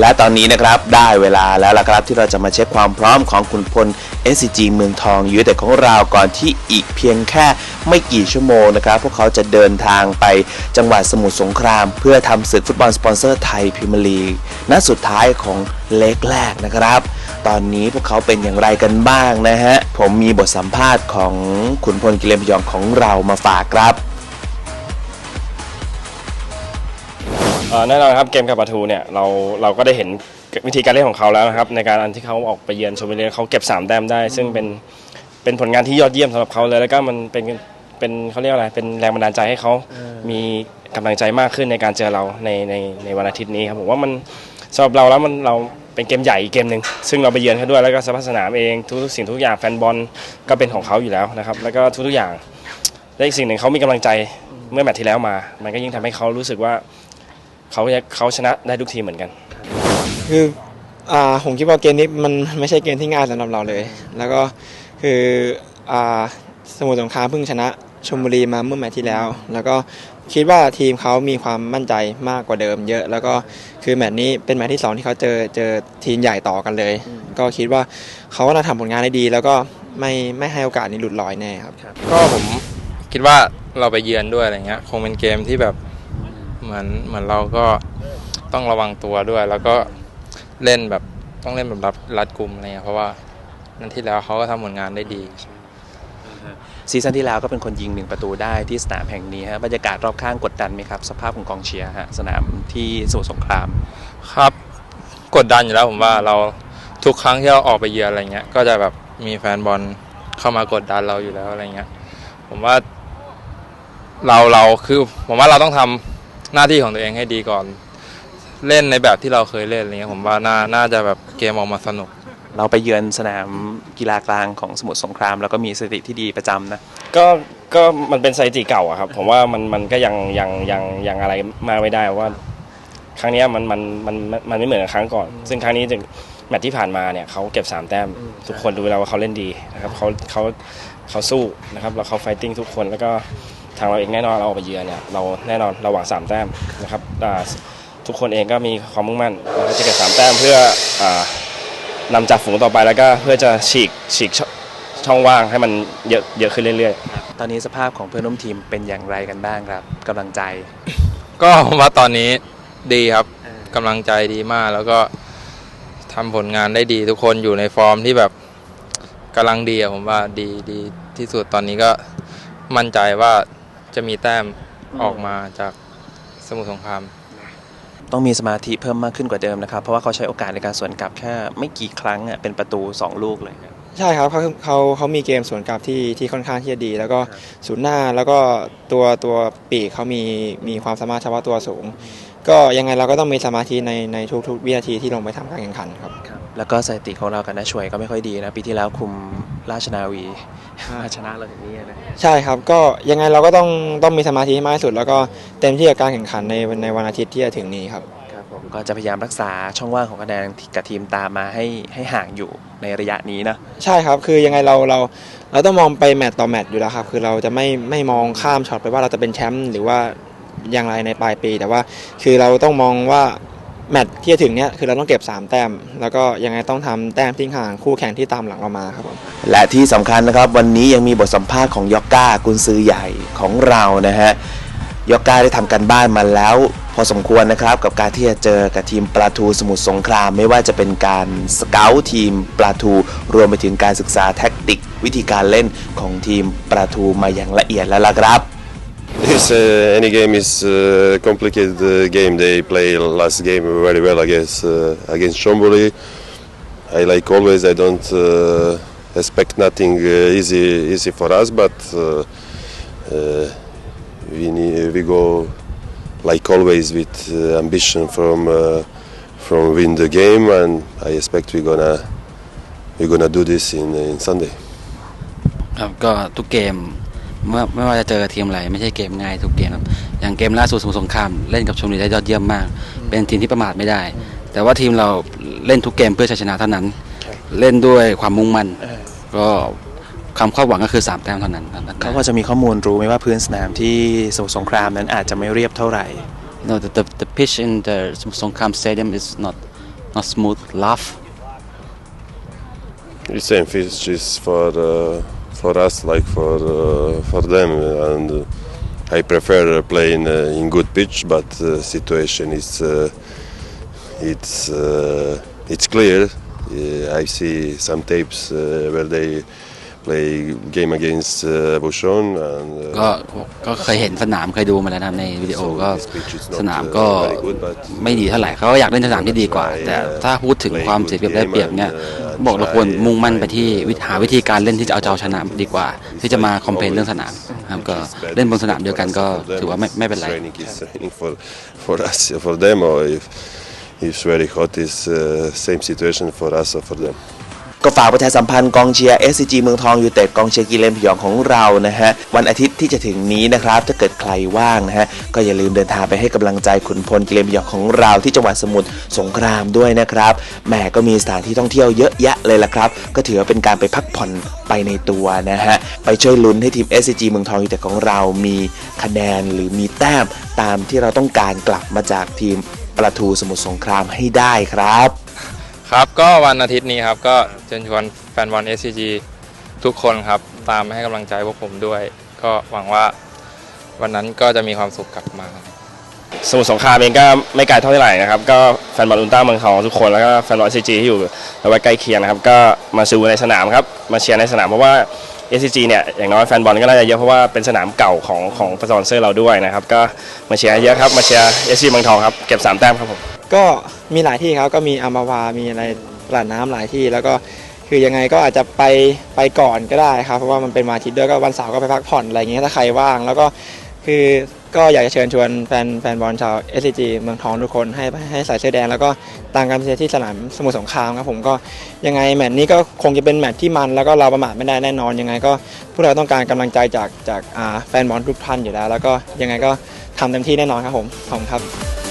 และตอนนี้นะครับได้เวลาแล้วล่ะครับ ที่เราจะมาเช็คความพร้อมของขุนพล SCG เมืองทองยูไนเต็ดของเราก่อนที่อีกเพียงแค่ไม่กี่ชั่วโมงนะครับ พวกเขาจะเดินทางไปจังหวัดสมุทรสงคราม เพื่อทำศึกฟุตบอลสปอนเซอร์ไทยพรีเมียร์ลีกนัดสุดท้ายของเล็กแรกนะครับ ตอนนี้พวกเขาเป็นอย่างไรกันบ้างนะฮะผมมีบทสัมภาษณ์ของขุนพลกิเลนพยองของเรามาฝากครับ อ่อแน่นอนครับเกมกับปะทูเนี่ยเราเราก็ได้เห็นวิธีการเล่นของเขาแล้วนะครับในการอันที่เขาออกไปเยือนชมบุรีเขาเก็บ3แต้มได้ ซึ่งเป็นเป็นผลงานที่ยอดเยี่ยมสำหรับเขาเลยแล้วก็มันเป็นเป็นเขาเรียกอะไรเป็นแรงบันดาลใจให้เขามีกำลังใจมากขึ้นในการเจอเราในในในวันอาทิตย์นี้ครับผมว่ามันสำหรับเราแล้วมันเราเป็นเกมใหญ่อีกเกมหนึ่งซึ่งเราไปเยือนเขาด้วยแล้วก็สภาพสนามเองทุกๆสิ่งทุกอย่างแฟนบอลก็เป็นของเขาอยู่แล้วนะครับแล้วก็ทุกๆอย่างและอีกสิ่งหนึ่งเขามีกำลังใจเมื่อแมตช์ที่แล้วมา มันก็ยิ่งทำให้เขารู้สึกว่า เขาเขาชนะได้ทุกทีมเหมือนกัน คืออ่าผมคิดว่าเกมนี้มันไม่ใช่เกมที่ง่ายสำหรับเราเลย แล้วก็คืออ่าสมุทรสงครามเพิ่งชนะชลบุรีมาเมื่อแมตช์ที่แล้ว แล้วก็คิดว่าทีมเขามีความมั่นใจมากกว่าเดิม เยอะ แล้วก็คือแมตช์นี้เป็นแมตช์ที่สองที่เขาเจอเจอทีมใหญ่ต่อกันเลย ก็คิดว่าเขาก็น่าทำผลงานได้ดี แล้วก็ไม่ไม่ให้โอกาสนี้หลุดลอยแน่ครับ ก็ผมคิดว่าเราไปเยือนด้วยอะไรเงี้ยคงเป็นเกมที่แบบ เหมือนเหมือนเราก็ต้องระวังตัวด้วย แล้วก็เล่นแบบต้องเล่นแบบรัดรัดกุมอะไรเงี้ยเพราะว่านั่นที่แล้วเขาก็ทำผลงานได้ดี ซีซั่นที่แล้วก็เป็นคนยิงหนึ่งประตูได้ที่สนามแห่งนี้ฮะบรรยากาศรอบข้างกดดันไหมครับ สภาพของกองเชียร์ฮะสนามที่สมุทรสงคราม ครับ กดดันอยู่แล้วผมว่าเราทุกครั้งที่เราออกไปเยือนอะไรเงี้ย ก็จะแบบมีแฟนบอลเข้ามากดดันเราอยู่แล้วอะไรเงี้ย ผมว่าเราเราคือผมว่าเราต้องทำ หน้าที่ของตัวเองให้ดีก่อน เล่นในแบบที่เราเคยเล่นอะไรเงี้ยผมว่าน่าน่าจะแบบเกมออกมาสนุก เราไปเยือนสนามกีฬากลางของสมุทรสงคราม แล้วก็มีสถิติที่ดีประจำนะ ก็ก็มันเป็นสถิติเก่าอะครับ ผมว่ามันมันก็ยังยังยังยังอะไรมากไม่ได้ว่า ครั้งเนี้ยมันมันมันมันไม่เหมือนกับครั้งก่อน ซึ่งครั้งนี้ถึงแมตช์ที่ผ่านมาเนี่ยเขาเก็บ3แต้ม ทุกคนดูแล้วว่าเขาเล่นดีนะครับเขาเขาเขาสู้นะครับแล้วเขาไฟติ้งทุกคนแล้วก็ ทางเราเองแน่นอนเราออกไปเยือนเนี่ยเราแน่นอนเราหวังสามแต้มนะครับอ่าทุกคนเองก็มีความมุ่งมั่นนะครับจะเก็บสามแต้มเพื่ออ่านำจากฝูงต่อไปแล้วก็เพื่อจะฉีกฉีกช่องช่องว่างให้มันเยอะเยอะขึ้นเรื่อยๆ ตอนนี้สภาพของเพื่อนร่วมทีมเป็นอย่างไรกันบ้างครับกำลังใจ ก็ผมว่าตอนนี้ดีครับกำลังใจดีมากแล้วก็ทำผลงานได้ดีทุกคนอยู่ในฟอร์มที่แบบกำลังดีอะผมว่าดีดีที่สุดตอนนี้ก็มั่นใจว่า จะมีแต้มออกมาจากสมุทรสงคราม ต้องมีสมาธิเพิ่มมากขึ้นกว่าเดิมนะครับ เพราะว่าเขาใช้โอกาสในการสวนกลับแค่ไม่กี่ครั้งอะเป็นประตู 2 ลูกเลยครับใช่ครับเขาเขาเขามีเกมสวนกลับที่ที่ค่อนข้างที่จะดี แล้วก็ศูนย์หน้าแล้วก็ตัวตัวปีกเขามีมีความสามารถเฉพาะตัวสูง ก็ยังไงเราก็ต้องมีสมาธิในในทุกๆวินาทีที่ลงไปทำการแข่งขันครับ แล้วก็สถิติของเรากับน้าช่วยก็ไม่ค่อยดีนะปีที่แล้วคุมราชนาวีมาชนะเราอย่างนี้นะใช่ครับก็ยังไงเราก็ต้องต้องมีสมาธิให้มากที่สุด แล้วก็เต็มที่กับการแข่งขันในในวันอาทิตย์ที่จะถึงนี้ครับครับผมก็จะพยายามรักษาช่องว่างของคะแนนที่กับทีมตามมาให้ให้ห่างอยู่ในระยะนี้นะใช่ครับคือยังไงเราเราเราต้องมองไปแมตต์ต่อแมตต์อยู่แล้วครับคือเราจะไม่ไม่มองข้ามช็อตไปว่าเราจะเป็นแชมป์หรือว่าอย่างไรในปลายปี แต่ว่าคือเราต้องมองว่า แมตต์ที่จะถึงเนี้ยคือเราต้องเก็บ 3 แต้ม แล้วก็ยังไงต้องทำแต้มทิ้งห่างคู่แข่งที่ตามหลังเรามาครับผม และที่สำคัญนะครับวันนี้ยังมีบทสัมภาษณ์ของยอกก้ากุนซือใหญ่ของเรานะฮะยอกก้าได้ทำการบ้านมาแล้ว พอสมควรนะครับกับการที่จะเจอกับทีมปลาทูสมุทรสงครามไม่ว่าจะเป็นการสเกลทีมปลาทูรวมไปถึงการศึกษาแท็กติก วิธีการเล่นของทีมปลาทูมาอย่างละเอียดแล้วล่ะครับ Yes, uh, any game is uh, complicated uh, game. They play last game very well against uh, against Chonburi. I like always. I don't uh, expect nothing uh, easy easy for us, but uh, uh, we need, we go like always with uh, ambition from uh, from win the game, and I expect we're gonna we're gonna do this in in Sunday. ครับก็ทุกเกม เมื่อไม่ว่าจะเจอกับทีมอะไรไม่ใช่เกมง่ายทุกเกมครับอย่างเกมล่าสุดสมุทรสงครามเล่นกับชมบุรีได้ยอดเยี่ยมมาก เป็นทีมที่ประมาทไม่ได้ แต่ว่าทีมเราเล่นทุกเกมเพื่อชัยชนะเท่านั้น เล่นด้วยความมุ่งมั่นก็ความคาดหวังก็คือ3แต้มเท่านั้นครับเขาก็จะมีข้อมูลรู้ไหมว่าพื้นสนามที่สมุทรสงครามนั้นอาจจะไม่เรียบเท่าไหร่ No, the, the the pitch in the Songkhram Stadium is not not smooth rough The same fish is for uh, for us like for uh, for them, and I prefer playing uh, in good pitch, but situation is uh, it's uh, it's clear. I see some tapes where they play game against uh, Bushon and. Uh, ก็ก็เคยเห็นสนามเคยดูมาแล้วนะครับในวิดีโอ so ก็ this pitch is not, สนาม uh, ก็ very good, but ไม่ดีเท่าไหร่เขาก็อยากเล่นสนามที่ดีกว่า แต่ถ้าพูดถึงความเสียเปรียบได้เปรียบเนี่ยบอกเราควรมุ่งมั่นไปที่วิธีหาวิธีการเล่นที่จะเอาเจ้าชนะดีกว่า ที่จะมาคอมเพลนเรื่องสนามครับก็เล่นบนสนามเดียวกันก็ถือว่าไม่ไม่เป็นไร Training is training for for us for them or if if it's very hot is uh, same situation for us or for them. ก็ฝากประชาสัมพันธ์กองเชียร์ SCG เมืองทองยูไนเต็ดกองเชียร์กีเลนพยองของเรานะฮะวันอาทิตย์ที่จะถึงนี้นะครับถ้าเกิดใครว่างนะฮะก็อย่าลืมเดินทางไปให้กำลังใจขุนพลกีเลนพยองของเราที่จังหวัดสมุทรสงครามด้วยนะครับแหมก็มีสถานที่ท่องเที่ยวเยอะแยะเลยละครับ ก็ถือว่าเป็นการไปพักผ่อนไปในตัวนะฮะไปช่วยลุ้นให้ทีม SCG เมืองทองยูไนเต็ดของเรามีคะแนนหรือมีแต้มตามที่เราต้องการกลับมาจากทีมประทูสมุทรสงครามให้ได้ครับ ครับก็วันอาทิตย์นี้ครับก็เชิญชวนแฟนบอล SCG ทุกคนครับ ตามมาให้กำลังใจพวกผมด้วย ก็หวังว่าวันนั้นก็จะมีความสุขกลับมา สมุทรสงครามเองก็ไม่ไกลเท่าไหร่นะครับ ก็แฟนบอลอุลตร้าเมืองทองทุกคนแล้วก็แฟนบอล SCG ที่อยู่ระแวกใกล้เคียงนะครับ ก็มาซูในสนามครับมาเชียร์ในสนามเพราะว่า SCG เนี่ยอย่างน้อยแฟนบอลก็น่าจะเยอะเพราะว่าเป็นสนามเก่าของของสปอนเซอร์เราด้วยนะครับ ก็มาเชียร์เยอะครับมาเชียร์ SCG เมืองทองครับเก็บ3แต้มครับผม ก็มีหลายที่ครับก็มีอัมพวา มีอะไรตลาดน้ำหลายที่ แล้วก็คือยังไงก็อาจจะไปไปก่อนก็ได้ครับ เพราะว่ามันเป็นวันอาทิตย์ด้วยก็วันเสาร์ก็ไปพักผ่อนอะไรอย่างเงี้ยถ้าใครว่าง แล้วก็คือก็อยากจะเชิญชวนแฟนแฟนบอลชาว s อ g เมืองทองทุกคนให้ให้ใส่เสื้อแดง แล้วก็ตามการเชียร์ที่สนามสมุทรสงครามครับผมก็ยังไงแมตช์นี้ก็คงจะเป็นแมตช์ที่มัน แล้วก็เราประมาทไม่ได้แน่นอนยังไง ก็พวกเราต้องการกำลังใจจากจากอ่าแฟนบอลทุกท่านอยู่แล้ว แล้วก็ยังไงก็ทำเต็มที่แน่นอนครับผมขอบคุณครับ